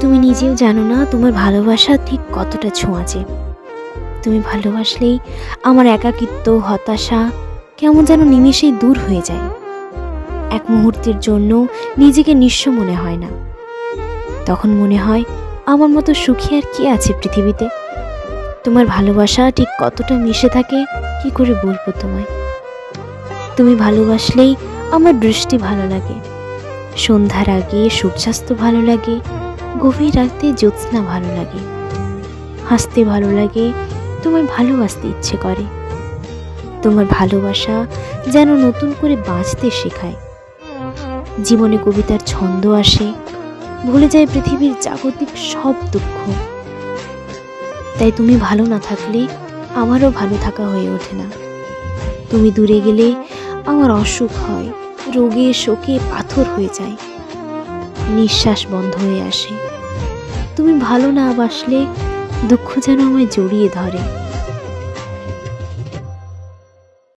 তুমি নিজেও জানো না তোমার ভালোবাসা ঠিক কতটা ছোঁয়াচে। তুমি ভালোবাসলেই আমার একাকিত্ব, হতাশা কেমন যেন নিমেষেই দূর হয়ে যায়। এক মুহূর্তের জন্য নিজেকে নিঃস্ব মনে হয় না। তখন মনে হয় আমার মতো সুখী আর কি আছে পৃথিবীতে? তোমার ভালোবাসা ঠিক কতটা মিশে থাকে, কি করে বলব তোমায়? তুমি ভালোবাসলেই আমার দৃষ্টি ভালো লাগে। সন্ধ্যার আগে সূর্যাস্ত ভালো লাগে গভীর রাতে জ্যোৎস্না ভালো লাগে। হাসতে ভালো লাগে, তোমায় ভালোবাসতে ইচ্ছে করে। তোমার ভালোবাসা যেন নতুন করে বাঁচতে শেখায়। জীবনে কবিতার ছন্দ আসে, ভুলে যায় পৃথিবীর জাগতিক সব দুঃখ। তাই তুমি ভালো না থাকলে আমারও ভালো থাকা হয়ে ওঠে না। তুমি দূরে গেলে আমার অসুখ হয়, রোগে শোকে পাথর হয়ে যায়। নিঃশ্বাস বন্ধ হয়ে আসে। তুমি ভালো না বাসলে দুঃখ যেন আমায় জড়িয়ে ধরে।